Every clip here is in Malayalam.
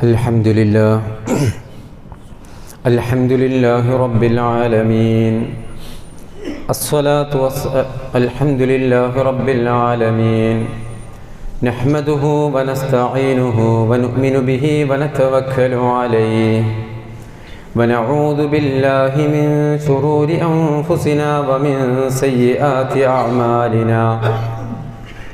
الحمد لله الحمد لله رب العالمين. الصلاة والس... الحمد لله رب العالمين. نحمده ونستعينه ونؤمن به ونتوكل عليه. ونعوذ بالله من شرور أنفسنا ومن سيئات أعمالنا.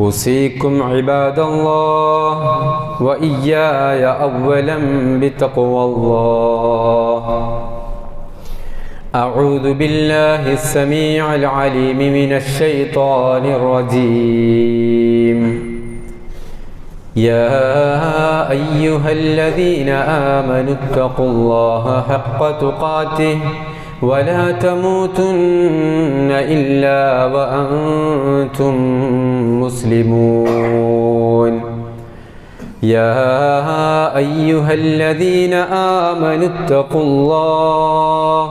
أوصيكم عباد الله وإياي أولا بتقوى الله. أعوذ بالله السميع العليم من الشيطان الرجيم. يا أيها الذين آمنوا اتقوا الله حق تقاته ولا تموتن إلا وأنتم مسلمون. يا أيها الذين آمنوا اتقوا الله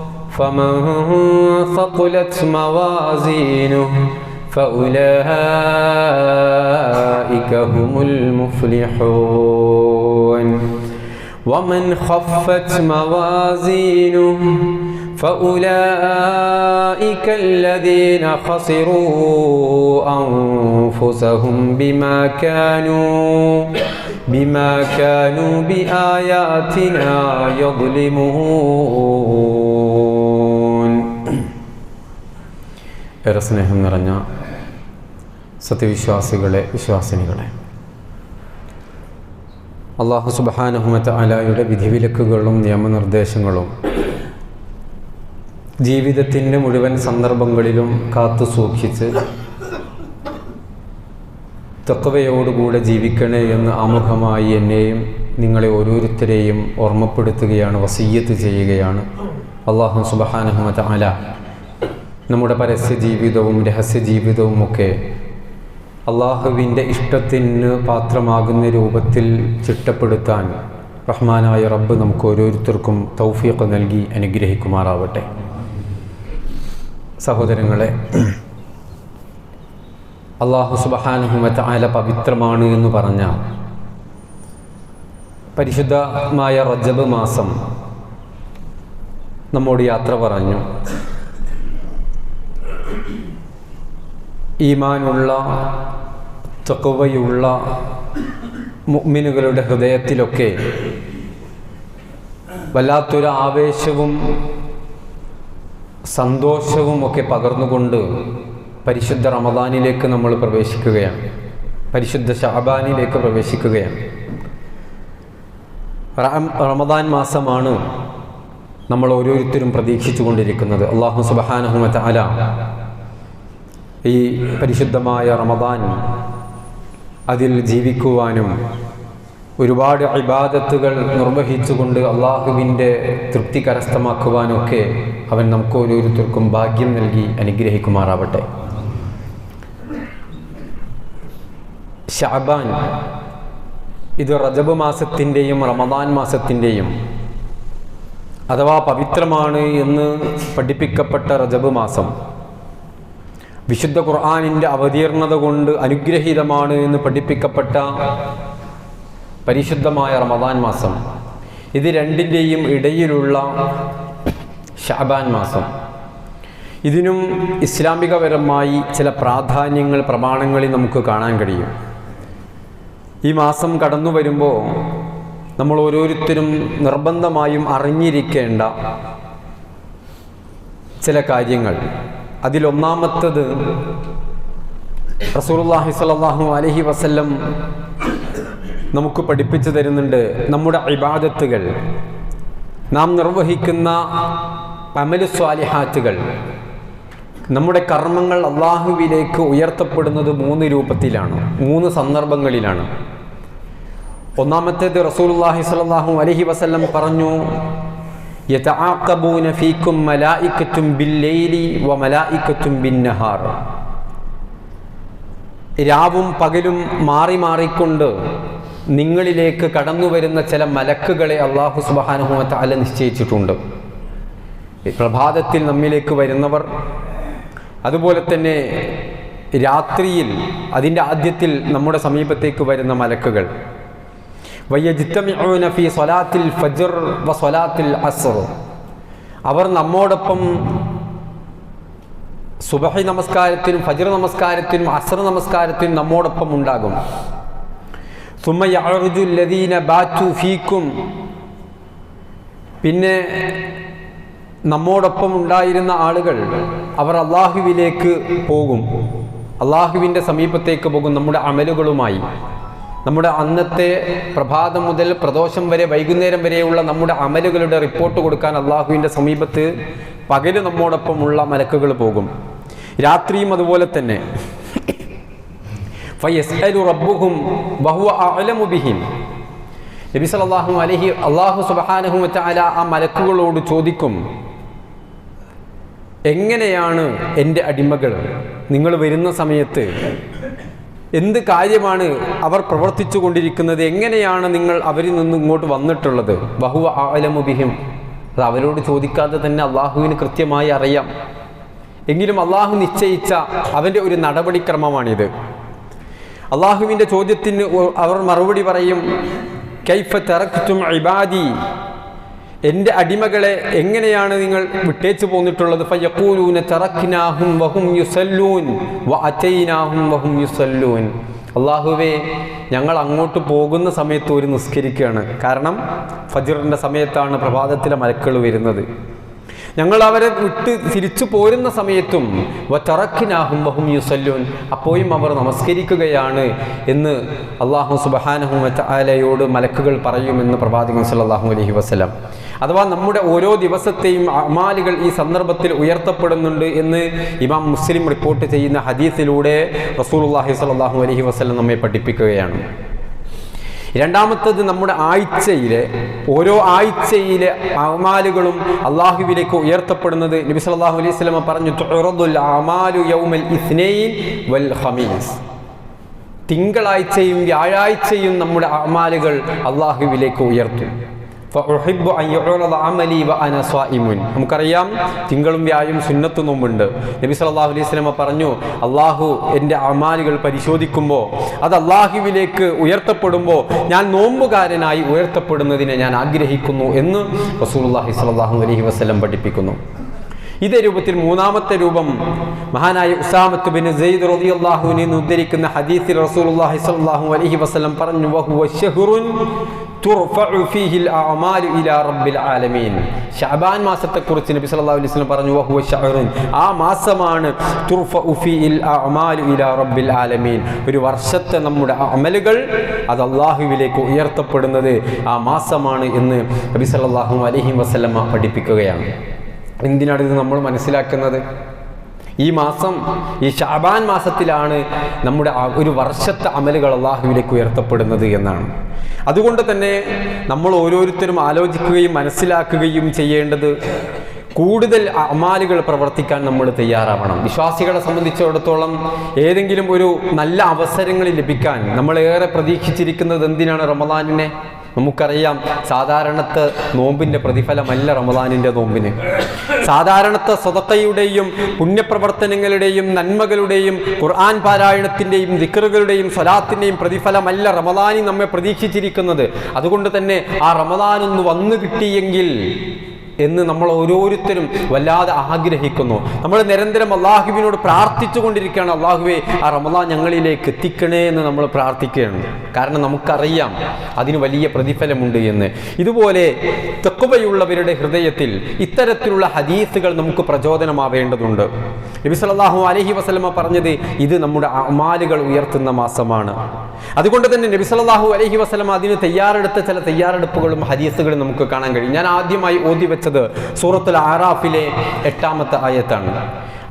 فمن ثقلت موازينه فأولئك هم المفلحون. ومن خفت موازينه فأولئك الذين خسروا أنفسهم بما كانوا بما كانوا بآياتنا يظلمون. ഏറെ സ്നേഹം നിറഞ്ഞ സത്യവിശ്വാസികളെ വിശ്വാസിനികളെ. അള്ളാഹു സുബാനഹുമത്ത് അലായുടെ വിധിവിലക്കുകളും നിയമനിർദ്ദേശങ്ങളും ജീവിതത്തിന്റെ മുഴുവൻ സന്ദർഭങ്ങളിലും കാത്തു സൂക്ഷിച്ച് തക്കവയോടുകൂടെ ജീവിക്കണേ എന്ന് ആമുഖമായി എന്നെയും നിങ്ങളെ ഓരോരുത്തരെയും ഓർമ്മപ്പെടുത്തുകയാണ് വസീയത്ത് ചെയ്യുകയാണ് അള്ളാഹു സുബഹാനഹുമത്ത് അല നമ്മുടെ പരസ്യ ജീവിതവും രഹസ്യ ജീവിതവും ഒക്കെ അള്ളാഹുവിന്റെ ഇഷ്ടത്തിന് പാത്രമാകുന്ന രൂപത്തിൽ ചിട്ടപ്പെടുത്താൻ റഹ്മാനായ റബ്ബ് നമുക്ക് ഓരോരുത്തർക്കും തൗഫീഖ് നൽകി അനുഗ്രഹിക്കുമാറാവട്ടെ. സഹോദരങ്ങളെ അള്ളാഹു സുബഹാനുഹുമത്ത് ആല പവിത്രമാണ് എന്ന് പറഞ്ഞ പരിശുദ്ധമായ റജബ് മാസം നമ്മോട് യാത്ര പറഞ്ഞു. ഈമാനുള്ള തക്കവയുള്ള മുഗ്മിനുകളുടെ ഹൃദയത്തിലൊക്കെ വല്ലാത്തൊരു ആവേശവും സന്തോഷവും ഒക്കെ പകർന്നുകൊണ്ട് പരിശുദ്ധ റമദാനിലേക്ക് നമ്മൾ പ്രവേശിക്കുകയാണ്. പരിശുദ്ധ ഷാബാനിലേക്ക് പ്രവേശിക്കുകയാണ്. റമദാൻ മാസമാണ് നമ്മൾ ഓരോരുത്തരും പ്രതീക്ഷിച്ചു കൊണ്ടിരിക്കുന്നത് അള്ളാഹു സുബാനഹുമ അല ഈ പരിശുദ്ധമായ റമദാൻ അതിൽ ജീവിക്കുവാനും ഒരുപാട് ഇബാദത്തുകൾ നിർവഹിച്ചുകൊണ്ട് അള്ളാഹുവിന്റെ തൃപ്തി കരസ്ഥമാക്കുവാനൊക്കെ അവൻ നമുക്ക് ഓരോരുത്തർക്കും ഭാഗ്യം നൽകി അനുഗ്രഹിക്കുമാറാവട്ടെ. ഷാബാൻ ഇത് റജബ് മാസത്തിന്റെയും റമദാൻ മാസത്തിന്റെയും അഥവാ പവിത്രമാണ് എന്ന് പഠിപ്പിക്കപ്പെട്ട റജബ് മാസം. വിശുദ്ധ ഖുർആാനിന്റെ അവതീർണത കൊണ്ട് അനുഗ്രഹീതമാണ് എന്ന് പഠിപ്പിക്കപ്പെട്ട പരിശുദ്ധമായ റമദാൻ മാസം. ഇത് രണ്ടിന്റെയും ഇടയിലുള്ള ഷാബാൻ മാസം. ഇതിനും ഇസ്ലാമികപരമായി ചില പ്രാധാന്യങ്ങൾ പ്രമാണങ്ങളിൽ നമുക്ക് കാണാൻ കഴിയും. ഈ മാസം കടന്നു വരുമ്പോൾ നമ്മൾ ഓരോരുത്തരും നിർബന്ധമായും അറിഞ്ഞിരിക്കേണ്ട ചില കാര്യങ്ങൾ. അതിലൊന്നാമത്തത് റസൂലുള്ളാഹി സ്വല്ലല്ലാഹു അലൈഹി വസല്ലം നമുക്ക് പഠിപ്പിച്ചു തരുന്നുണ്ട് നമ്മുടെ ഇബാദത്തുകൾ. നാം നിർവഹിക്കുന്ന അമലു സ്വാലിഹാത്തുകൾ. നമ്മുടെ കർമ്മങ്ങൾ അള്ളാഹുവിലേക്ക് ഉയർത്തപ്പെടുന്നത് മൂന്ന് രൂപത്തിലാണ് മൂന്ന് സന്ദർഭങ്ങളിലാണ്. ഒന്നാമത്തേത് റസൂലുള്ളാഹി സ്വല്ലല്ലാഹു അലൈഹി വസല്ലം പറഞ്ഞു യതആഖബൂന ഫീക്കും മലായികത്തും ബില്ലൈലി വ മലായികത്തും ബിന്നഹാർ. രാവും പകലും മാറി മാറിക്കൊണ്ട് നിങ്ങളിലേക്ക് കടന്നു വരുന്ന ചില മലക്കുകളെ അള്ളാഹു സുബ്ഹാനഹു അല നിശ്ചയിച്ചിട്ടുണ്ട്. പ്രഭാതത്തിൽ നമ്മിലേക്ക് വരുന്നവർ അതുപോലെ തന്നെ രാത്രിയിൽ അതിന്റെ ആദ്യത്തിൽ നമ്മുടെ സമീപത്തേക്ക് വരുന്ന മലക്കുകൾ. വയ്യജിത്തമിഊന ഫി സ്വലാത്തിൽ ഫജർ വ സ്വലാത്തിൽ അസർ. അവർ നമ്മോടൊപ്പം സുബഹി നമസ്കാരത്തിനും ഫജർ നമസ്കാരത്തിനും അസർ നമസ്കാരത്തിനും നമ്മോടൊപ്പം ഉണ്ടാകും. സുമ യഅറുജു ലദീന ബാറ്റു ഫീക്കും. പിന്നെ നമ്മോടൊപ്പം ഉണ്ടായിരുന്ന ആളുകൾ അവർ അള്ളാഹുവിലേക്ക് പോകും. അള്ളാഹുവിന്റെ സമീപത്തേക്ക് പോകും നമ്മുടെ അമലുകളുമായി. നമ്മുടെ അന്നത്തെ പ്രഭാതം മുതൽ പ്രദോഷം വരെ വൈകുന്നേരം വരെയുള്ള നമ്മുടെ അമലുകളുടെ റിപ്പോർട്ട് കൊടുക്കാൻ അള്ളാഹുവിന്റെ സമീപത്ത് പകൽ നമ്മോടൊപ്പമുള്ള മലക്കുകൾ പോകും. രാത്രിയും അതുപോലെ തന്നെ. നബി സല്ലല്ലാഹു അലൈഹി അള്ളാഹു സുബ്ഹാനഹു വതആല ആ മലക്കുകളോട് ചോദിക്കും എങ്ങനെയാണ് എന്റെ അടിമകൾ? നിങ്ങൾ വരുന്ന സമയത്ത് എന്ത് കാര്യമാണ് അവർ പ്രവർത്തിച്ചു കൊണ്ടിരിക്കുന്നത് എങ്ങനെയാണ് നിങ്ങൾ അവരിൽ നിന്ന് ഇങ്ങോട്ട് വന്നിട്ടുള്ളത്? ബഹുവ ആലമുബിഹിം അത് അവരോട് ചോദിക്കാതെ തന്നെ അള്ളാഹുവിന് കൃത്യമായി അറിയാം. എങ്കിലും അള്ളാഹു നിശ്ചയിച്ച അവന്റെ ഒരു നടപടിക്രമമാണിത്. അള്ളാഹുവിന്റെ ചോദ്യത്തിന് അവർ മറുപടി പറയും കൈഫ തെറക്കുറ്റും ഇബാദി? എന്റെ അടിമകളെ എങ്ങനെയാണ് നിങ്ങൾ വിട്ടേച്ചു പോന്നിട്ടുള്ളത്? ഫയക്കൂലൂന തറക്നാഹും വഹും യുസല്ലൂൻ. വ വഹും യുസല്ലൂൻ. അള്ളാഹുവേ ഞങ്ങൾ അങ്ങോട്ട് പോകുന്ന സമയത്ത് ഒരു നിസ്കരിക്കുകയാണ്. കാരണം ഫജിറിന്റെ സമയത്താണ് പ്രഭാതത്തിലെ മലക്കൾ വരുന്നത്. ഞങ്ങൾ അവരെ വിട്ട് തിരിച്ചു പോരുന്ന സമയത്തും വറക്കിനാഹും ബഹും യുസല്ലൂൻ അപ്പോഴും അവർ നമസ്കരിക്കുകയാണ് എന്ന് അള്ളാഹു സുബഹാനഹു ആലയോട് മലക്കുകൾ പറയുമെന്ന് പ്രവാചകൻ സല്ലല്ലാഹു അലഹി വസല്ലം. അഥവാ നമ്മുടെ ഓരോ ദിവസത്തെയും അമാലുകൾ ഈ സന്ദർഭത്തിൽ ഉയർത്തപ്പെടുന്നുണ്ട് എന്ന് ഇമാം മുസ്ലിം റിപ്പോർട്ട് ചെയ്യുന്ന ഹദീസിലൂടെ റസൂലുള്ളാഹി സ്വല്ലല്ലാഹു അലൈഹി വസല്ലം നമ്മെ പഠിപ്പിക്കുകയാണ്. രണ്ടാമത്തത് നമ്മുടെ ആഴ്ചയിലെ ഓരോ ആഴ്ചയിലെ അമാലുകളും അള്ളാഹുവിലേക്ക് ഉയർത്തപ്പെടുന്നത് നബി സല്ലല്ലാഹു അലൈഹി സ്വലമ പറഞ്ഞു വൽ തിങ്കളാഴ്ചയും വ്യാഴാഴ്ചയും നമ്മുടെ അമാലുകൾ അള്ളാഹുവിലേക്ക് ഉയർത്തും. നമുക്കറിയാം തിങ്കളും വ്യാഴും സുന്നത്തു നോമ്പുണ്ട്. നബി സല്ലാഹു അലൈഹി സ്വലമ പറഞ്ഞു അള്ളാഹു എന്റെ അമാലുകൾ പരിശോധിക്കുമ്പോൾ അത് അള്ളാഹുവിലേക്ക് ഉയർത്തപ്പെടുമ്പോൾ ഞാൻ നോമ്പുകാരനായി ഉയർത്തപ്പെടുന്നതിനെ ഞാൻ ആഗ്രഹിക്കുന്നു എന്ന് റസൂൽഹി സ്വല്ലാഹു അലഹി വസ്ലം പഠിപ്പിക്കുന്നു. ഇതേ രൂപത്തിൽ മൂന്നാമത്തെ രൂപം മഹാനായ ഉസാമത്ത് ബിൻ സെയ്ദ് റതി അള്ളാഹുവിനെ ഉദ്ധരിക്കുന്ന ഹദീസിൽ റസൂൽ അള്ളാഹി സ്വല്ലാഹു അലഹി വസ്ലം പറഞ്ഞു ശഅബാൻ മാസത്തെക്കുറിച്ച് നബി സല്ലല്ലാഹു അലൈഹി വസല്ലം പറഞ്ഞു വഹുവ ശഅറുൻ. ആ മാസമാണ് റബ്ബിൽ ആലമീൻ. ഒരു വർഷത്തെ നമ്മുടെ അമലുകൾ അത് അള്ളാഹുവിലേക്ക് ഉയർത്തപ്പെടുന്നത് ആ മാസമാണ് എന്ന് നബി സല്ലല്ലാഹു അലൈഹി വസല്ലമ പഠിപ്പിക്കുകയാണ്. എന്തിനാണ് ഇത് നമ്മൾ മനസ്സിലാക്കുന്നത്? ഈ മാസം ഈ ഷാബാൻ മാസത്തിലാണ് നമ്മുടെ ഒരു വർഷത്തെ അമലുകൾ അള്ളാഹുവിലേക്ക് ഉയർത്തപ്പെടുന്നത് എന്നാണ്. അതുകൊണ്ട് തന്നെ നമ്മൾ ഓരോരുത്തരും ആലോചിക്കുകയും മനസ്സിലാക്കുകയും ചെയ്യേണ്ടത് കൂടുതൽ അമാലുകൾ പ്രവർത്തിക്കാൻ നമ്മൾ തയ്യാറാവണം. വിശ്വാസികളെ സംബന്ധിച്ചിടത്തോളം ഏതെങ്കിലും ഒരു നല്ല അവസരങ്ങൾ ലഭിക്കാൻ നമ്മൾ ഏറെ പ്രതീക്ഷിച്ചിരിക്കുന്നത് എന്തിനാണ് റമദാനിനെ? നമുക്കറിയാം സാധാരണത്ത് നോമ്പിന്റെ പ്രതിഫലമല്ല റമദാനിന്റെ നോമ്പിന്. സാധാരണത്തെ സ്വതക്കയുടെയും പുണ്യപ്രവർത്തനങ്ങളുടെയും നന്മകളുടെയും ഖുർആൻ പാരായണത്തിന്റെയും ദിക്കറുകളുടെയും സ്വലാത്തിന്റെയും പ്രതിഫലമല്ല റമദാനി നമ്മെ പ്രതീക്ഷിച്ചിരിക്കുന്നത്. അതുകൊണ്ട് തന്നെ ആ റമദാനൊന്ന് വന്നു കിട്ടിയെങ്കിൽ എന്ന് നമ്മൾ ഓരോരുത്തരും വല്ലാതെ ആഗ്രഹിക്കുന്നു. നമ്മൾ നിരന്തരം അള്ളാഹുവിനോട് പ്രാർത്ഥിച്ചു കൊണ്ടിരിക്കുകയാണ് ആ റമദാൻ ഞങ്ങളിലേക്ക് എത്തിക്കണേ എന്ന് നമ്മൾ പ്രാർത്ഥിക്കുകയാണ്. കാരണം നമുക്കറിയാം അതിന് വലിയ പ്രതിഫലമുണ്ട് എന്ന്. ഇതുപോലെ തെക്കുവയുള്ളവരുടെ ഹൃദയത്തിൽ ഇത്തരത്തിലുള്ള ഹദീസുകൾ നമുക്ക് പ്രചോദനമാവേണ്ടതുണ്ട്. നബി സല്ലല്ലാഹു അലഹി വസ്ലമ പറഞ്ഞത് ഇത് നമ്മുടെ അമാലുകൾ ഉയർത്തുന്ന മാസമാണ്. അതുകൊണ്ട് തന്നെ നബി സല്ലല്ലാഹു അലഹി വസ്ലമ അതിന് തയ്യാറെടുത്ത ചില തയ്യാറെടുപ്പുകളും ഹദീസുകളും നമുക്ക് കാണാൻ കഴിയും. ഞാൻ ആദ്യമായി ഓതി വെച്ചത് സൂറത്തുൽ ആറാഫിലെ എട്ടാമത്തെ ആയത്താണ്.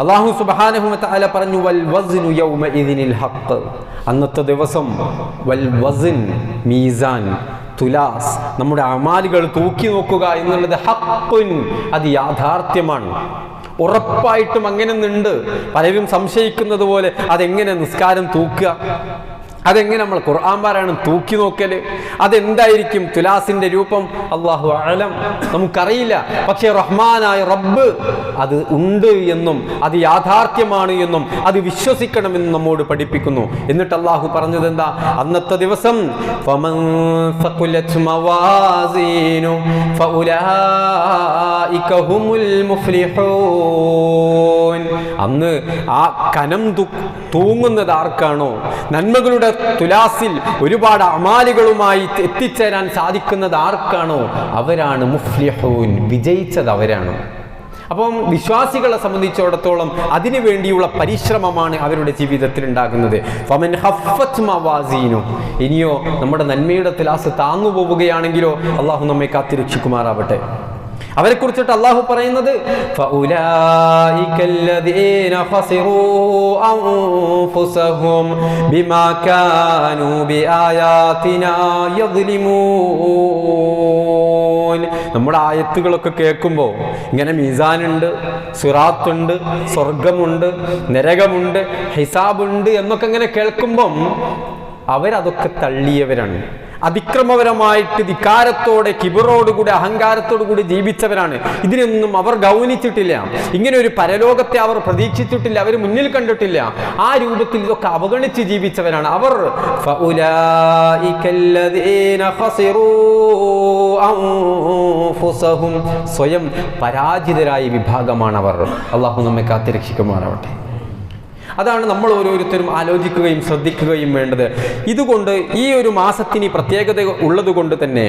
അള്ളാഹു സുബ്ഹാനഹു വതആല പറഞ്ഞു വൽ വസ്നു യൗമഇദിനിൽ ഹഖ്. അന്നത്തെ ദിവസം വൽ വസ്ൻ മീസാൻ തുലാസ് നമ്മുടെ അമാലുകൾ തൂക്കി നോക്കുക എന്നുള്ളത് ഹക്കുൻ അത് യാഥാർത്ഥ്യമാണ്. ഉറപ്പായിട്ടും അങ്ങനെ ഉണ്ട് പലരും സംശയിക്കുന്നത് പോലെ അതെങ്ങനെ നിസ്കാരം തൂക്കുക? അതെങ്ങനെ നമ്മൾ ഖുർആൻ പാരായണം തൂക്കി നോക്കൽ? അതെന്തായിരിക്കും തുലാസിന്റെ രൂപം? അള്ളാഹു അലം. നമുക്കറിയില്ല. പക്ഷേ റഹ്മാനായ റബ്ബ് അത് ഉണ്ട് എന്നും അത് യാഥാർത്ഥ്യമാണ് എന്നും അത് വിശ്വസിക്കണമെന്നും നമ്മോട് പഠിപ്പിക്കുന്നു. എന്നിട്ട് അള്ളാഹു പറഞ്ഞത് എന്താ അന്നത്തെ ദിവസം അന്ന് ആ കനം തൂങ്ങുന്നത് ആർക്കാണോ? നന്മകളുടെ തുലാസിൽ ഒരുപാട് അമാലുകളുമായി എത്തിച്ചേരാൻ സാധിക്കുന്നത് ആർക്കാണോ? അവരാണ് മുഫ്ലിഹൂൻ വിജയിച്ചത് അവരാണ്. അപ്പം വിശ്വാസികളെ സംബന്ധിച്ചിടത്തോളം അതിനു വേണ്ടിയുള്ള പരിശ്രമമാണ് അവരുടെ ജീവിതത്തിൽ ഉണ്ടാകുന്നത്. ഇനിയോ നമ്മുടെ നന്മയുടെ തിലാസ് താങ്ങു പോവുകയാണെങ്കിലോ അള്ളാഹു നമ്മെ കാത്തിരക്ഷിക്കുമാറാവട്ടെ. അവരെ കുറിച്ചിട്ട് അള്ളാഹു പറയുന്നത് നമ്മുടെ ആയത്തുകളൊക്കെ കേൾക്കുമ്പോൾ ഇങ്ങനെ മീസാനുണ്ട് സുറാത്തുണ്ട് സ്വർഗമുണ്ട് നരകമുണ്ട് ഹിസാബുണ്ട് എന്നൊക്കെ ഇങ്ങനെ കേൾക്കുമ്പം അവരതൊക്കെ തള്ളിയവരാണ്. അതിക്രമപരമായിട്ട് ധിക്കാരത്തോടെ കിബിറോടുകൂടി അഹങ്കാരത്തോടുകൂടി ജീവിച്ചവരാണ്. ഇതിനൊന്നും അവർ ഗൗനിച്ചിട്ടില്ല. ഇങ്ങനെ ഒരു പരലോകത്തെ അവർ പ്രതീക്ഷിച്ചിട്ടില്ല. അവർ മുന്നിൽ കണ്ടിട്ടില്ല. ആ രൂപത്തിൽ ഇതൊക്കെ അവഗണിച്ച് ജീവിച്ചവരാണ്. അവർ സ്വയം പരാജിതരായ അവർ അള്ളാഹു നമ്മെ കാത്തിരക്ഷിക്കുമാറാവട്ടെ. അതാണ് നമ്മൾ ഓരോരുത്തരും ആലോചിക്കുകയും ശ്രദ്ധിക്കുകയും വേണ്ടത്. ഇതുകൊണ്ട് ഈ ഒരു മാസത്തിന് പ്രത്യേകത ഉള്ളതുകൊണ്ട് തന്നെ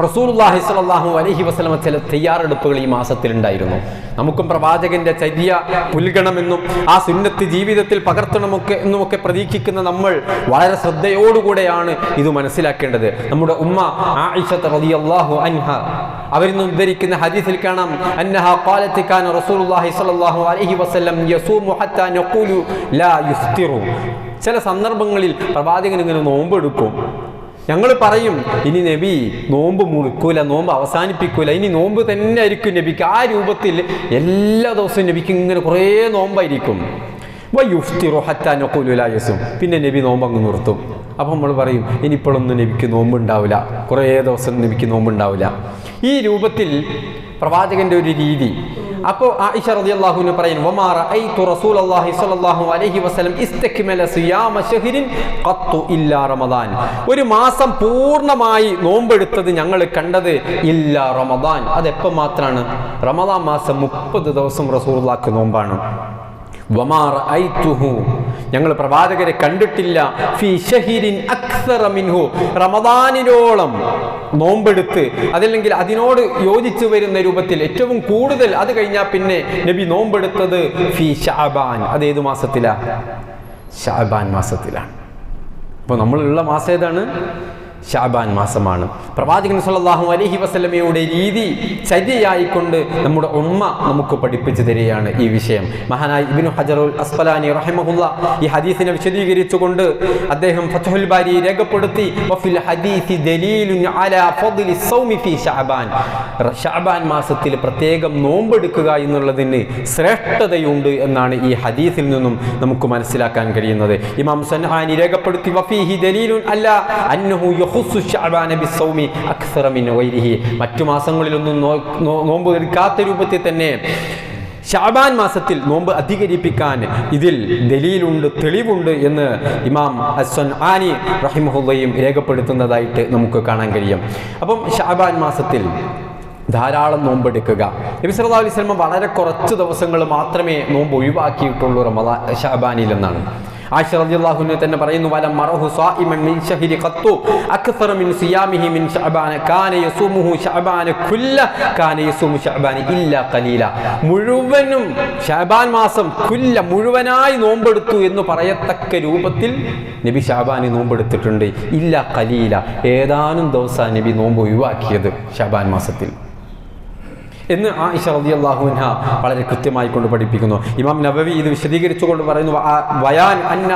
റസൂലുള്ളാഹി സ്വല്ലല്ലാഹു അലൈഹി വസല്ലമ ചില തയ്യാറെടുപ്പുകൾ ഈ മാസത്തിൽ ഉണ്ടായിരുന്നു നമുക്കും പ്രവാചകന്റെ ചര്യ പുൽകണമെന്നും ആ സുന്നത്ത് ജീവിതത്തിൽ പകർത്തണമൊക്കെ എന്നുമൊക്കെ പ്രതീക്ഷിക്കുന്ന നമ്മൾ വളരെ ശ്രദ്ധയോടുകൂടെയാണ് ഇത് മനസ്സിലാക്കേണ്ടത്. നമ്മുടെ ഉമ്മ ആയിഷത്ത് റളിയല്ലാഹു അൻഹ അവരിൽ നിന്ന് ഉദ്ധരിക്കുന്ന ഹദീസിൽ കാണാം. അന്നഹ ഖാലത്ത് കാന റസൂലുള്ളാഹി സ്വല്ലല്ലാഹു അലൈഹി വസല്ലം യസൂമു ഹത്താ നഖൂലു ലാ യുഫ്തിറു. ചില സന്ദർഭങ്ങളിൽ പ്രവാചകൻ ഇങ്ങനെ നോമ്പെടുക്കും. ഞങ്ങൾ പറയും ഇനി നബി നോമ്പ് മുറിക്കൂല നോമ്പ് അവസാനിപ്പിക്കൂല. ഇനി നോമ്പ് തന്നെ ആയിരിക്കും നബിക്ക്. ആ രൂപത്തിൽ എല്ലാ ദിവസവും നബിക്ക് ഇങ്ങനെ കുറേ നോമ്പായിരിക്കും. വയുഫ്തിറു ഹത്താ നഖൂലു ലാ യസും പിന്നെ നബി നോമ്പ് അങ്ങ് നിർത്തും. അപ്പം നമ്മൾ പറയും ഇനിയിപ്പോഴൊന്നും നബിക്ക് നോമ്പുണ്ടാവില്ല. കുറേ ദിവസം നബിക്ക് നോമ്പുണ്ടാവില്ല. ഈ രൂപത്തിൽ പ്രവാചകന്റെ ഒരു രീതി അപ്പോൾ ആയിഷ റളിയല്ലാഹുവിന് പറയുന്നു വമാ റഅയ്തു റസൂലുള്ളാഹി സ്വല്ലല്ലാഹു അലൈഹി വസല്ലം ഇസ്തക്മല സിയാമ ശഹ്രിൻ ഖത്തു ഇല്ലാ റമദാൻ. ഒരു മാസം പൂർണമായി നോമ്പെടുത്തത് ഞങ്ങൾ കണ്ടത് ഇല്ലാ റമദാൻ. അത് എപ്പോൾ മാത്രമാണ് റമദാൻ മാസം മുപ്പത് ദിവസം റസൂലുള്ളാഹി നോമ്പാണ്. ഞങ്ങൾ പ്രവാചകരെ കണ്ടിട്ടില്ല. ഫി അക്സറ മിൻഹു. റമദാനിനോളം നോമ്പെടുത്ത് അതല്ലെങ്കിൽ അതിനോട് യോജിച്ചു വരുന്ന രൂപത്തിൽ ഏറ്റവും കൂടുതൽ അത് കഴിഞ്ഞാൽ പിന്നെ നബി നോമ്പെടുത്തത് ഫി ഷാബാൻ അത് ഏത് മാസത്തിലാ? ഷാബാൻ മാസത്തിലാണ്. അപ്പോൾ നമ്മളുള്ള മാസം ഏതാണ്? ഷാബാൻ മാസമാണ്. പ്രവാചകൻ സല്ലല്ലാഹു അലഹി വസല്ലമയുടെ രീതി ചര്യയായിക്കൊണ്ട് നമ്മുടെ ഉമ്മ നമുക്ക് പഠിപ്പിച്ചു തരികയാണ് ഈ വിഷയം. മഹാനായി ഇബ്നു ഹജറുൽ അസ്ഫലാനി റഹിമഹുല്ല ഈ ഹദീസിനെ വിശദീകരിച്ചുകൊണ്ട് അദ്ദേഹം ബാരി രേഖപ്പെടുത്തി ഷഅബാൻ മാസത്തിൽ പ്രത്യേകം നോമ്പെടുക്കുക എന്നുള്ളതിന് ശ്രേഷ്ഠതയുണ്ട് എന്നാണ് ഈ ഹദീസിൽ നിന്നും നമുക്ക് മനസ്സിലാക്കാൻ കഴിയുന്നത്. ഇമാം സൻഹാനി രേഖപ്പെടുത്തി വഫീഹി ദലീലുൻ അല്ല അന്നഹു മറ്റു മാസങ്ങളിലൊന്നും നോമ്പ് എടുക്കാത്ത രൂപത്തിൽ തന്നെ ഷാബാൻ മാസത്തിൽ നോമ്പ് അധികരിപ്പിക്കാൻ ഇതിൽ ദലീലുണ്ട് തെളിവുണ്ട് എന്ന് ഇമാം അസ്വൻ ആനി റഹിമഹുല്ലയും രേഖപ്പെടുത്തുന്നതായിട്ട് നമുക്ക് കാണാൻ കഴിയും. അപ്പം ഷാബാൻ മാസത്തിൽ ധാരാളം നോമ്പെടുക്കുക. നബി സല്ലല്ലാഹു അലൈഹി വസല്ലം വളരെ കുറച്ച് ദിവസങ്ങൾ മാത്രമേ നോമ്പ് ഒഴിവാക്കിയിട്ടുള്ളൂ റമദാൻ ഷാബാനിൽ എന്നാണ്. അൻഹ തന്നെ പറയുന്നു വലം മറഹു സായിമൻ മിൻ ഷഹരി ഖത്തു അക്സറ മിൻ സിയാമിഹി മിൻ ഷഅബാന കാന യസൂമുഹു ഷഅബാന കുല്ല കാന യസൂമു ഷഅബാന ഇല്ല ഖലീല. മുഴുവനും ഷഅബാൻ മാസം കുല്ല മുഴുവനായി നോമ്പെടുത്തു എന്ന് പറയത്തക്ക രൂപത്തിൽ നബി ഷാബാനി നോമ്പെടുത്തിട്ടുണ്ട്. ഇല്ല ഖലീല. ഏതാനും ദിവസം നബി നോമ്പ് ഒഴിവാക്കിയത് ഷാബാൻ മാസത്തിൽ. എന്ന് ആയിഷ റളിയല്ലാഹു അൻഹ വളരെ കൃത്യമായി കൊണ്ട് പഠിപ്പിക്കുന്നു. ഇമാം നബവി ഇത് വിശദീകരിച്ചുകൊണ്ട് പറയുന്നു വയാൻ അന്ന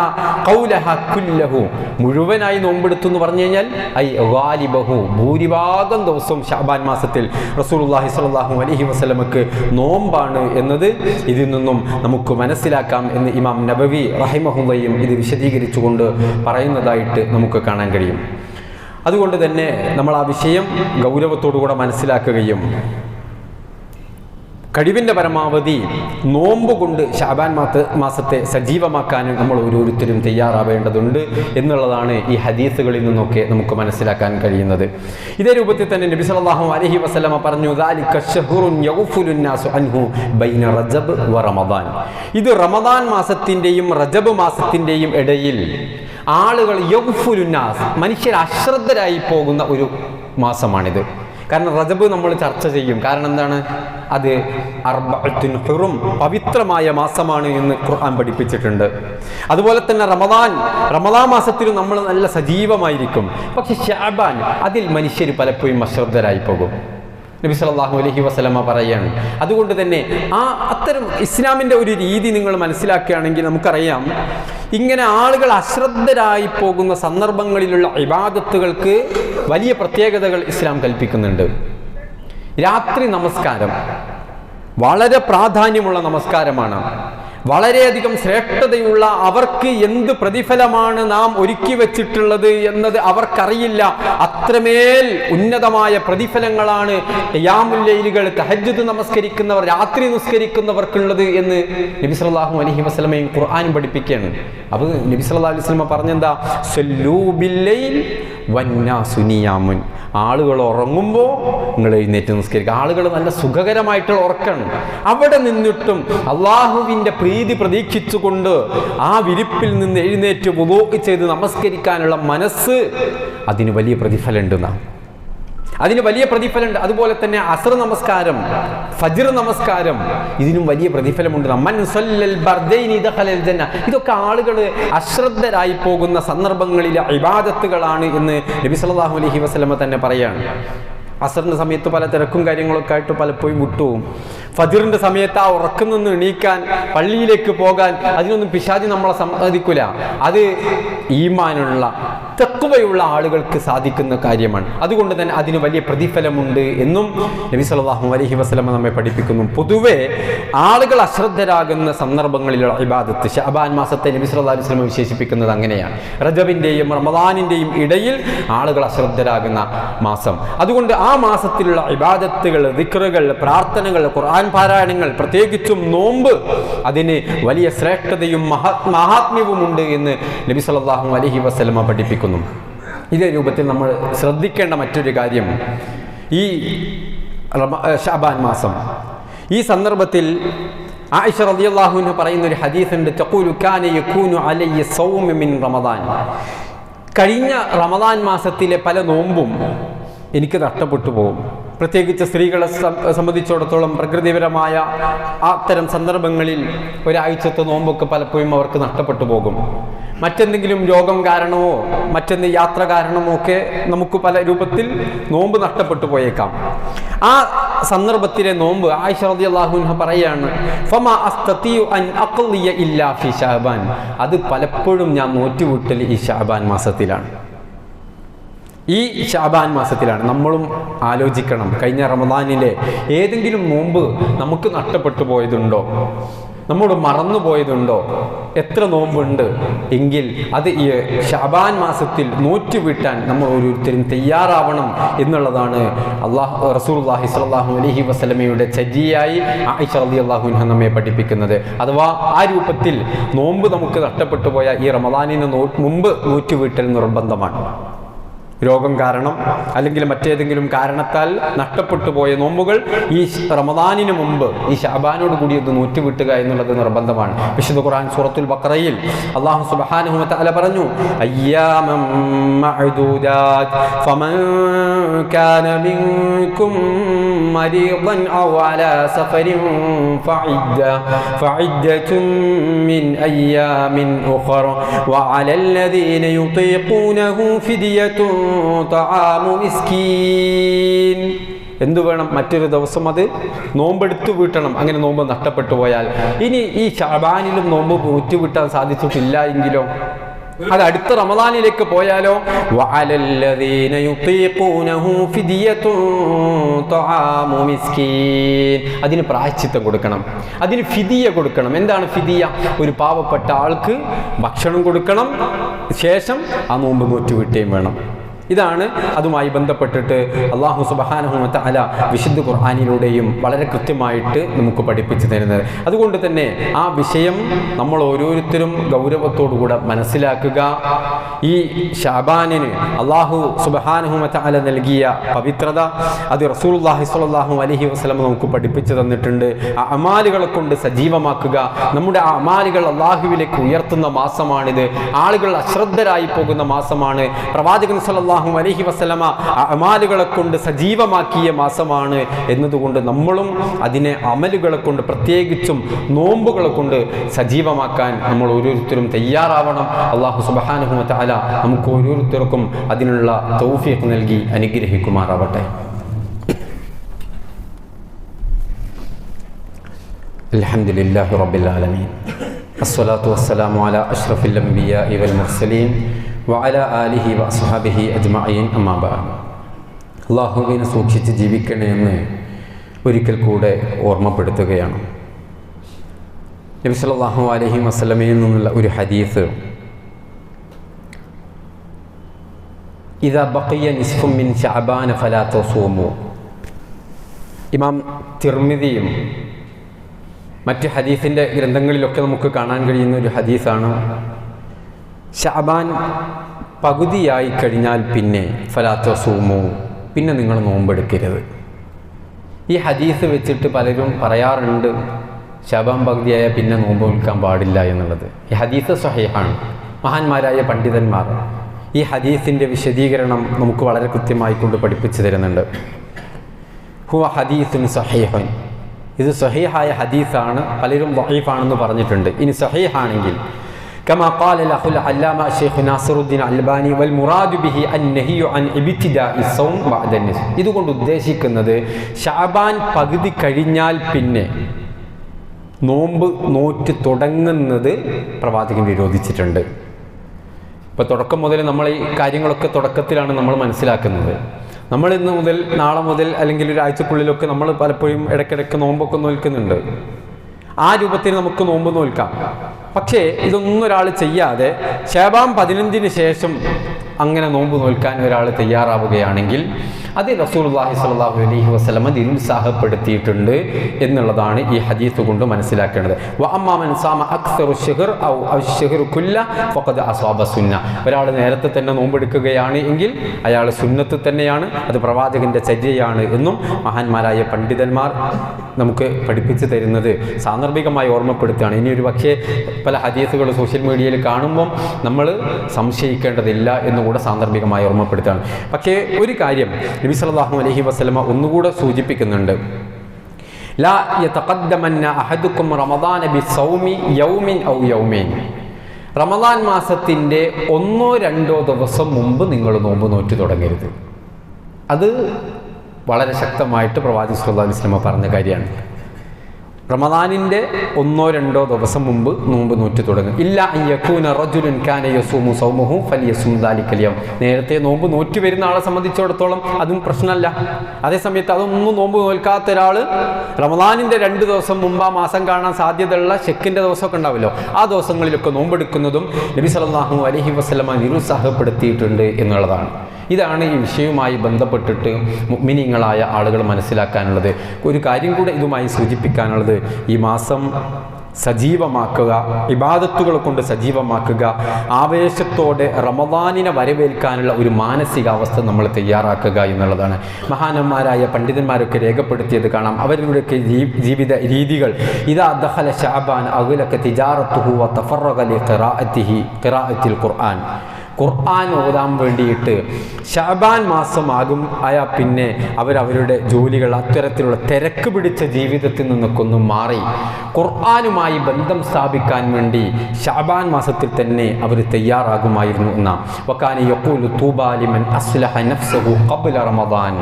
കുല്ലഹു. മുഴുവനായി നോമ്പെടുത്തു എന്ന് പറഞ്ഞു കഴിഞ്ഞാൽ ഐ വാലിബഹു ഭൂരിഭാഗം ദിവസവും ഷാബാൻ മാസത്തിൽ റസൂലുള്ളാഹി സ്വല്ലല്ലാഹു അലൈഹി വസല്ലമക്ക് നോമ്പാണ് എന്നത് ഇതിൽ നിന്നും നമുക്ക് മനസ്സിലാക്കാം എന്ന് ഇമാം നബവി റഹിമഹുല്ലയും ഇത് വിശദീകരിച്ചുകൊണ്ട് പറയുന്നതായിട്ട് നമുക്ക് കാണാൻ കഴിയും. അതുകൊണ്ട് തന്നെ നമ്മൾ ആ വിഷയം ഗൗരവത്തോടുകൂടെ മനസ്സിലാക്കുകയും കഴിവിന്റെ പരമാവധി നോമ്പ് കൊണ്ട് ഷാബാൻ മാത്ത് മാസത്തെ സജീവമാക്കാനും നമ്മൾ ഓരോരുത്തരും തയ്യാറാവേണ്ടതുണ്ട് എന്നുള്ളതാണ് ഈ ഹദീസുകളിൽ നിന്നൊക്കെ നമുക്ക് മനസ്സിലാക്കാൻ കഴിയുന്നത്. ഇതേ രൂപത്തിൽ തന്നെ നബി സല്ലല്ലാഹു അലൈഹി വസല്ലമ പറഞ്ഞു അൻഹു ബൈന റജബ് ഇത് റമദാൻ മാസത്തിന്റെയും റജബ് മാസത്തിന്റെയും ഇടയിൽ ആളുകൾ യൗഫുലുന്നാസ് മനുഷ്യർ അശ്രദ്ധരായി പോകുന്ന ഒരു മാസമാണിത്. കാരണം റജബ് നമ്മൾ ചർച്ച ചെയ്യും. കാരണം എന്താണ്? അത് അർബത്തിൻ ഹുറും പവിത്രമായ മാസമാണ് എന്ന് ഖുർആൻ പഠിപ്പിച്ചിട്ടുണ്ട്. അതുപോലെ തന്നെ റമദാൻ റമദാ മാസത്തിൽ നമ്മൾ നല്ല സജീവമായിരിക്കും. പക്ഷെ ഷാബാൻ അതിൽ മനുഷ്യർ പലപ്പോഴും അശ്രദ്ധരായി പോകും. നബി സല്ലല്ലാഹു അലൈഹി വസ്ലമ പറയുകയാണ് അതുകൊണ്ട് തന്നെ ആ അത്തരം ഇസ്ലാമിന്റെ ഒരു രീതി നിങ്ങൾ മനസ്സിലാക്കുകയാണെങ്കിൽ നമുക്കറിയാം ഇങ്ങനെ ആളുകൾ അശ്രദ്ധരായി പോകുന്ന സന്ദർഭങ്ങളിലുള്ള ഇബാദത്തുകൾക്ക് വലിയ പ്രത്യേകതകൾ ഇസ്ലാം കൽപ്പിക്കുന്നുണ്ട്. രാത്രി നമസ്കാരം വളരെ പ്രാധാന്യമുള്ള നമസ്കാരമാണ്. വളരെയധികം ശ്രേഷ്ഠതയുള്ള അവർക്ക് എന്ത് പ്രതിഫലമാണ് നാം ഒരുക്കി വെച്ചിട്ടുള്ളത് എന്നത് അവർക്കറിയില്ല. അത്രമേൽ ഉന്നതമായ പ്രതിഫലങ്ങളാണ് യാമുല്ലൈലുകൾ തഹജ്ജുദ് നമസ്കരിക്കുന്നവർ രാത്രി നിസ്കരിക്കുന്നവർക്കുള്ളത് എന്ന് നബി സല്ലല്ലാഹു അലൈഹി വസ്ലമയും ഖുർആാനും പഠിപ്പിക്കുകയാണ്. അപ്പോൾ നബി സല്ലാ അലൈഹി വസല്ലമ പറഞ്ഞെന്താ? ആളുകൾ ഉറങ്ങുമ്പോൾ നിങ്ങൾ എഴുന്നേറ്റ് നിസ്കരിക്കുക. ആളുകൾ നല്ല സുഖകരമായിട്ടുള്ള ഉറക്കാണ്. അവിടെ നിന്നിട്ടും അള്ളാഹുവിന്റെ പ്രീതി പ്രതീക്ഷിച്ചുകൊണ്ട് ആ വിരിപ്പിൽ നിന്ന് എഴുന്നേറ്റ് വുളൂ ചെയ്ത് നമസ്കരിക്കാനുള്ള മനസ്സ് അതിന് വലിയ പ്രതിഫലമുണ്ടെന്നാണ് അതിന് വലിയ പ്രതിഫലമുണ്ട്. അതുപോലെ തന്നെ അസർ നമസ്കാരം ഫജിർ നമസ്കാരം ഇതിനും വലിയ പ്രതിഫലമുണ്ട്. ഇതൊക്കെ ആളുകൾ അശ്രദ്ധരായി പോകുന്ന സന്ദർഭങ്ങളിലെ ഇബാദത്തുകളാണ് എന്ന് നബി സല്ലല്ലാഹു അലൈഹി വസല്ലമ തന്നെ പറയാണ്. അസറിന്റെ സമയത്ത് പല തിരക്കും കാര്യങ്ങളൊക്കെ ആയിട്ട് പലപ്പോഴും വിട്ടുപോകും ഫജിറിന്റെ സമയത്ത് ആ ഉറക്കം നിന്ന് എണീക്കാൻ പള്ളിയിലേക്ക് പോകാൻ അതിനൊന്നും പിശാചി നമ്മളെ സമ്മതിക്കില്ല അത് ഈമാനുള്ള തെക്കുവയുള്ള ആളുകൾക്ക് സാധിക്കുന്ന കാര്യമാണ്. അതുകൊണ്ട് തന്നെ അതിന് വലിയ പ്രതിഫലമുണ്ട് എന്നും നബി സല്ലല്ലാഹു അലൈഹി വസല്ലമ നമ്മെ പഠിപ്പിക്കുന്നു. പൊതുവെ ആളുകൾ അശ്രദ്ധരാകുന്ന സന്ദർഭങ്ങളിലുള്ള ഇബാദത്ത്. ഷഅബാൻ മാസത്തെ നബി സല്ലല്ലാഹു അലൈഹി വസല്ലമ വിശേഷിപ്പിക്കുന്നത് അങ്ങനെയാണ്. റജബിന്റെയും റമദാനിന്റെയും ഇടയിൽ ആളുകൾ അശ്രദ്ധരാകുന്ന മാസം. അതുകൊണ്ട് ആ മാസത്തിലുള്ള ഇബാദത്തുകൾ ദിക്റുകൾ പ്രാർത്ഥനകൾ ഖുർആൻ പാരായണങ്ങൾ പ്രത്യേകിച്ചും നോമ്പ് അതിന് വലിയ ശ്രേഷ്ഠതയും മഹാത്മ്യവും ഉണ്ട് എന്ന് നബി സല്ലല്ലാഹു അലൈഹി വസല്ലമ പഠിപ്പിക്കുന്നു. ഇതേ രൂപത്തിൽ നമ്മൾ ശ്രദ്ധിക്കേണ്ട മറ്റൊരു കാര്യം ഈ ഷാബാൻ മാസം. ഈ സന്ദർഭത്തിൽ ആയിഷ റളിയല്ലാഹു പറയുന്ന ഒരു ഹദീസുണ്ട് തഖൂലു കാന യകൂനു അലയ്യ സൗമു മിൻ റമദാൻ. കഴിഞ്ഞ റമദാൻ മാസത്തിലെ പല നോമ്പും എനിക്ക് നഷ്ടപ്പെട്ടു പോകും. പ്രത്യേകിച്ച് സ്ത്രീകളെ സംബന്ധിച്ചിടത്തോളം പ്രകൃതിപരമായ അത്തരം സന്ദർഭങ്ങളിൽ ഒരാഴ്ചത്തെ നോമ്പൊക്കെ പലപ്പോഴും അവർക്ക് നഷ്ടപ്പെട്ടു പോകും. മറ്റെന്തെങ്കിലും രോഗം കാരണമോ മറ്റെന്ത് യാത്ര കാരണമോ ഒക്കെ നമുക്ക് പല രൂപത്തിൽ നോമ്പ് നഷ്ടപ്പെട്ടു പോയേക്കാം. ആ സന്ദർഭത്തിലെ നോമ്പ് ആയിഷ റളിയല്ലാഹുൻഹ പറയാണ് അത് പലപ്പോഴും ഞാൻ നോറ്റുവിട്ടൽ ഈ ഷാബാൻ മാസത്തിലാണ്. ഈ ഷാബാൻ മാസത്തിലാണ് നമ്മളും ആലോചിക്കണം. കഴിഞ്ഞ റമദാനിലെ ഏതെങ്കിലും നോമ്പ് നമുക്ക് നഷ്ടപ്പെട്ടു പോയതുണ്ടോ? നമ്മോട് മറന്നു പോയതുണ്ടോ? എത്ര നോമ്പുണ്ട്? എങ്കിൽ അത് ഈ ഷാബാൻ മാസത്തിൽ നൂറ്റു വീട്ടാൻ നമ്മൾ ഓരോരുത്തരും തയ്യാറാവണം എന്നുള്ളതാണ് അള്ളാഹു അള്ളാഹി സ്വല്ലാഹു അലഹി വസ്ലമയുടെ ചര്യായി ആയിഷ അലി അള്ളാഹുൻഹ നമ്മെ പഠിപ്പിക്കുന്നത്. അഥവാ ആ രൂപത്തിൽ നോമ്പ് നമുക്ക് നഷ്ടപ്പെട്ടു പോയ ഈ റമദാനിന് മുമ്പ് നോറ്റു വീട്ടൽ നിർബന്ധമാണ്. രോഗം കാരണം അല്ലെങ്കിൽ മറ്റേതെങ്കിലും കാരണത്താൽ നഷ്ടപ്പെട്ടു പോയ നോമ്പുകൾ ഈ റമദാനിന് മുമ്പ് ഈ ഷാബാനോട് കൂടി ഒന്ന് നൂറ്റുവിട്ടുക എന്നുള്ളത് നിർബന്ധമാണ്. വിശുദ്ധ ഖുർആൻ സൂറത്തുൽ ബക്രയിൽ അള്ളാഹു സുബ്ഹാനഹു വതആല പറഞ്ഞു അയ്യാമം മഅദൂദാത് ഫമൻ കാന മിൻകും മരീദൻ ഔ സഫരിൻ ഫഇദ്ദ മിൻ ഉഖറ യുതീഖൂനഹു എന്തു വേണം? മറ്റൊരു ദിവസം അത് നോമ്പെടുത്തു വീട്ടണം. അങ്ങനെ നോമ്പ് നഷ്ടപ്പെട്ടു പോയാൽ. ഇനി ഈ ഷാബാനിലും നോമ്പ് വീട്ടാൻ സാധിച്ചിട്ടില്ല എങ്കിലോ? അത് അടുത്ത റമദാനിലേക്ക് പോയാലോ? അതിന് പ്രായച്ചിത്തം കൊടുക്കണം. അതിന് ഫിദിയ കൊടുക്കണം. എന്താണ് ഫിദിയ? ഒരു പാവപ്പെട്ട ആൾക്ക് ഭക്ഷണം കൊടുക്കണം. ശേഷം ആ നോമ്പ് നോറ്റുവിട്ടേം വേണം. ഇതാണ് അതുമായി ബന്ധപ്പെട്ടിട്ട് അള്ളാഹു സുബഹാനഹുമത്ത അല വിശുദ്ധ ഖുർആാനിലൂടെയും വളരെ കൃത്യമായിട്ട് നമുക്ക് പഠിപ്പിച്ചു തരുന്നത്. അതുകൊണ്ട് തന്നെ ആ വിഷയം നമ്മൾ ഓരോരുത്തരും ഗൗരവത്തോടുകൂടെ മനസ്സിലാക്കുക. ഈ ഷാബാനിന് അള്ളാഹു സുബഹാനഹുമത്ത അല നൽകിയ പവിത്രത അത് റസൂൽ സ്വല്ലല്ലാഹു അലഹി വസ്ലം നമുക്ക് പഠിപ്പിച്ചു തന്നിട്ടുണ്ട്. ആ അമാലുകളെ കൊണ്ട് സജീവമാക്കുക. നമ്മുടെ ആ അമാലുകൾ അള്ളാഹുവിലേക്ക് ഉയർത്തുന്ന മാസമാണിത്. ആളുകൾ അശ്രദ്ധരായി പോകുന്ന മാസമാണ്. പ്രവാചകൻ സല്ലാഹു അലഹി വസ്ലമ അമാലുകളെ കൊണ്ട് സജീവമാക്കിയ മാസമാണ് എന്നതുകൊണ്ട് നമ്മളും അതിനെ അമലുകളെ കൊണ്ട് പ്രത്യേകിച്ചും നോമ്പുകളെ കൊണ്ട് സജീവമാക്കാൻ നമ്മൾ ഓരോരുത്തരും തയ്യാറാവണം. അള്ളാഹു സുബാനുഹുമല നമുക്ക് ഓരോരുത്തർക്കും അതിനുള്ള തൗഫീഖ് നൽകി അനുഗ്രഹിക്കുമാറാവട്ടെ. അലഹമുല്ലാഹു റബിൻ അസ്സലാത്തു വസ്സലാമു അല അഷ്റഫുൽ അംബിയ ഇവൽ മുർസലീൻ. വാല ആലിഹി വസുഹബിഹി അജ്മഅയിൻ അമ്മാബ അള്ളാഹുവിനെ സൂക്ഷിച്ച് ജീവിക്കണമെന്ന് ഒരിക്കൽ കൂടെ ഓർമ്മപ്പെടുത്തുകയാണ്. നബി സല്ലാഹു അലഹി വസ്ലമയിൽ നിന്നുള്ള ഒരു ഹദീസ്. ഇതാ ബക്കിയ നിസ്ഫുമിൻ ഷാബാന ഫലാത്തോ സോമു ഇമാം തിർമിതിയും മറ്റ് ഹദീസിന്റെ ഗ്രന്ഥങ്ങളിലൊക്കെ നമുക്ക് കാണാൻ കഴിയുന്ന ഒരു ഹദീസാണ് ഷാബാൻ പകുതിയായി കഴിഞ്ഞാൽ പിന്നെ ഫലാത്തോ സൂമോ പിന്നെ നിങ്ങൾ നോമ്പെടുക്കരുത് ഈ ഹദീസ് വെച്ചിട്ട് പലരും പറയാറുണ്ട് ഷാബാൻ പകുതിയായ പിന്നെ നോമ്പ് നിൽക്കാൻ പാടില്ല എന്നുള്ളത്. ഈ ഹദീസ് സഹേഹാണ്. മഹാന്മാരായ പണ്ഡിതന്മാർ ഈ ഹദീസിന്റെ വിശദീകരണം നമുക്ക് വളരെ കൃത്യമായി കൊണ്ട് പഠിപ്പിച്ചു തരുന്നുണ്ട്. ഹുവ ഹദീസുൻ സഹീഹൻ. ഇത് സഹീഹായ ഹദീസാണ് പലരും വഹീഫാണെന്ന് പറഞ്ഞിട്ടുണ്ട്. ഇനി സഹീഹാണെങ്കിൽ كما قال له العلامة الشيخ ناصر الدين الألباني والمراد به النهي عن ابتداء الصوم بعد النصف ഇതുകൊണ്ട് ഉദ്ദേശിക്കുന്നത് ഷാബാൻ പകുതി കഴിഞ്ഞാൽ പിന്നെ നോമ്പ് നോറ്റ് തുടങ്ങുന്നത് പ്രവാചകൻ വിരോധിച്ചിട്ടുണ്ട് ഇപ്പോൾ തുടക്കം മുതൽ നമ്മൾ ഈ കാര്യങ്ങളൊക്കെ തുടക്കത്തിലാണ് നമ്മൾ മനസ്സിലാക്കുന്നത് നമ്മൾ ഇന്ന് മുതൽ നാളെ മുതൽ അല്ലെങ്കിൽ ഒരാഴ്ചക്കുള്ളിലൊക്കെ നമ്മൾ പലപ്പോഴും ഇടയ്ക്കിടയ്ക്ക് നോമ്പൊക്കെ നോൽക്കുന്നുണ്ട് ആ രൂപത്തിൽ നമുക്ക് നോമ്പ് നോൽക്കാം പക്ഷേ ഇതൊന്നും ഒരാൾ ചെയ്യാതെ ശേബാം പതിനഞ്ചിന് ശേഷം അങ്ങനെ നോമ്പ് നോൽക്കാൻ ഒരാൾ തയ്യാറാവുകയാണെങ്കിൽ അത് റസൂൽഹി സ്വല്ലല്ലാഹു അലൈഹി വസ്ലമ നിരുത്സാഹപ്പെടുത്തിയിട്ടുണ്ട് എന്നുള്ളതാണ് ഈ ഹദീസ് കൊണ്ട് മനസ്സിലാക്കേണ്ടത്. ഒരാൾ നേരത്തെ തന്നെ നോമ്പെടുക്കുകയാണ് എങ്കിൽ അയാൾ സുന്നത്ത് തന്നെയാണ് അത് പ്രവാചകന്റെ ചര്യയാണ് എന്നും മഹാന്മാരായ പണ്ഡിതന്മാർ നമുക്ക് പഠിപ്പിച്ചു തരുന്നത്. സാന്ദർഭികമായി ഓർമ്മപ്പെടുത്തുകയാണ്. ഇനി ഒരു പക്ഷേ പല ഹദീസുകൾ സോഷ്യൽ മീഡിയയിൽ കാണുമ്പം നമ്മൾ സംശയിക്കേണ്ടതില്ല എന്നുകൂടെ സാന്ദർഭികമായി ഓർമ്മപ്പെടുത്തുകയാണ്. പക്ഷേ ഒരു കാര്യം നബി സല്ലല്ലാഹു അലൈഹി വസല്ലമ ഒന്നുകൂടെ സൂചിപ്പിക്കുന്നുണ്ട്. ലാ യതഖദ്ദമന്ന അഹദുക്കും റമദാന ബി സൗമി യൗമിൻ ഔ യൗമൈൻ. റമദാൻ മാസത്തിന്റെ ഒന്നോ രണ്ടോ ദിവസം മുമ്പ് നിങ്ങൾ നോമ്പ് നോറ്റു തുടങ്ങരുത്. അത് വളരെ ശക്തമായിട്ട് പ്രവാചി അലൈഹി വസല്ലമ പറഞ്ഞ കാര്യമാണ്. റമദാനിന്റെ ഒന്നോ രണ്ടോ ദിവസം മുമ്പ് നോമ്പ് നോറ്റ് തുടങ്ങും. ഇല്ല അയ്യക്കൂന റജുലുൻ കാന യസൂമു സൗമുഹു ഫലിയസും ദാലിക്കലിയം നേരത്തെ നോമ്പ് നോറ്റ് വരുന്ന ആളെ സംബന്ധിച്ചിടത്തോളം അതും പ്രശ്നമല്ല. അതേസമയത്ത് അതൊന്നും നോമ്പ് നോൽക്കാത്ത ഒരാൾ റമദാനിന്റെ രണ്ട് ദിവസം മുമ്പ് ആ മാസം കാണാൻ സാധ്യതയുള്ള ഷെക്കിന്റെ ദിവസമൊക്കെ ഉണ്ടാവുമല്ലോ ആ ദിവസങ്ങളിലൊക്കെ നോമ്പെടുക്കുന്നതും നബി സല്ലല്ലാഹു അലഹി വസ്ലമ നിരുത്സാഹപ്പെടുത്തിയിട്ടുണ്ട് എന്നുള്ളതാണ്. ഇതാണ് ഈ വിഷയവുമായി ബന്ധപ്പെട്ടിട്ട് മിനിങ്ങളായ ആളുകൾ മനസ്സിലാക്കാനുള്ളത്. ഒരു കാര്യം കൂടെ ഇതുമായി സൂചിപ്പിക്കാനുള്ളത്. ഈ മാസം സജീവമാക്കുക ഇബാദത്തുകൾ കൊണ്ട് സജീവമാക്കുക ആവേശത്തോടെ റമദാനിനെ വരവേൽക്കാനുള്ള ഒരു മാനസികാവസ്ഥ നമ്മൾ തയ്യാറാക്കുക എന്നുള്ളതാണ്. മഹാനന്മാരായ പണ്ഡിതന്മാരൊക്കെ രേഖപ്പെടുത്തിയത് കാണാം. അവരുടെയൊക്കെ ജീവിത രീതികൾ. ഇതാ ദഹല ഷാബാൻ അഖിലൊക്കെ തിജാറത്തുഹു വ തഫറഖലി ഖിറാഅത്തിഹി ഖിറാഅത്തിൽ ഖുർആൻ. ഖുർആൻ ഓതാൻ വേണ്ടിയിട്ട് ഷാബാൻ മാസമാകും. ആയാ പിന്നെ അവരവരുടെ ജോലികൾ അത്തരത്തിലുള്ള തിരക്ക് പിടിച്ച ജീവിതത്തിൽ നിന്നൊക്കെ ഒന്ന് മാറി. ഖുർആാനുമായി ബന്ധം സ്ഥാപിക്കാൻ വേണ്ടി ഷാബാൻ മാസത്തിൽ തന്നെ അവർ തയ്യാറാകുമായിരുന്നു എന്നാം. വക്കാനി യക്കൂലു തൂബാലിമൻ അസ്ലഹ നഫ്സഹു ഖബ്ല റമദാൻ.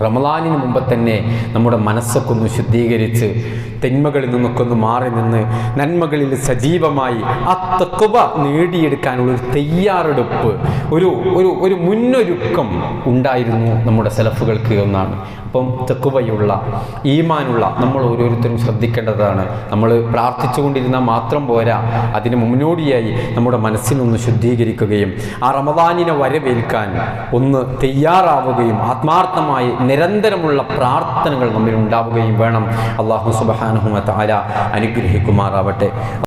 റമദാനിന് മുമ്പ് തന്നെ നമ്മുടെ മനസ്സൊക്കെ ഒന്ന് ശുദ്ധീകരിച്ച് തിന്മകളിൽ നിന്നൊക്കെ ഒന്ന് മാറി നിന്ന് നന്മകളിൽ സജീവമായി ആ തെക്കുവ നേടിയെടുക്കാനുള്ള ഒരു തയ്യാറെടുപ്പ് ഒരു ഒരു ഒരു മുന്നൊരുക്കം ഉണ്ടായിരുന്നു നമ്മുടെ സെലഫുകൾക്ക് ഒന്നാണ്. അപ്പം തെക്കുവയുള്ള ഈമാനുള്ള നമ്മൾ ഓരോരുത്തരും ശ്രദ്ധിക്കേണ്ടതാണ്. നമ്മൾ പ്രാർത്ഥിച്ചുകൊണ്ടിരുന്നാൽ മാത്രം പോരാ. അതിന് മുന്നോടിയായി നമ്മുടെ മനസ്സിനൊന്ന് ശുദ്ധീകരിക്കുകയും ആ റമദാനിനെ വരവേൽക്കാൻ ഒന്ന് തയ്യാറാവുകയും ആത്മാർത്ഥമായി നിരന്തരമുള്ള പ്രാർത്ഥനകൾ നമ്മിൽ ഉണ്ടാവുകയും വേണം. അള്ളാഹു സുബഹാനുഹുമ താര അനുഗ്രഹിക്കുമാറാവട്ടെ.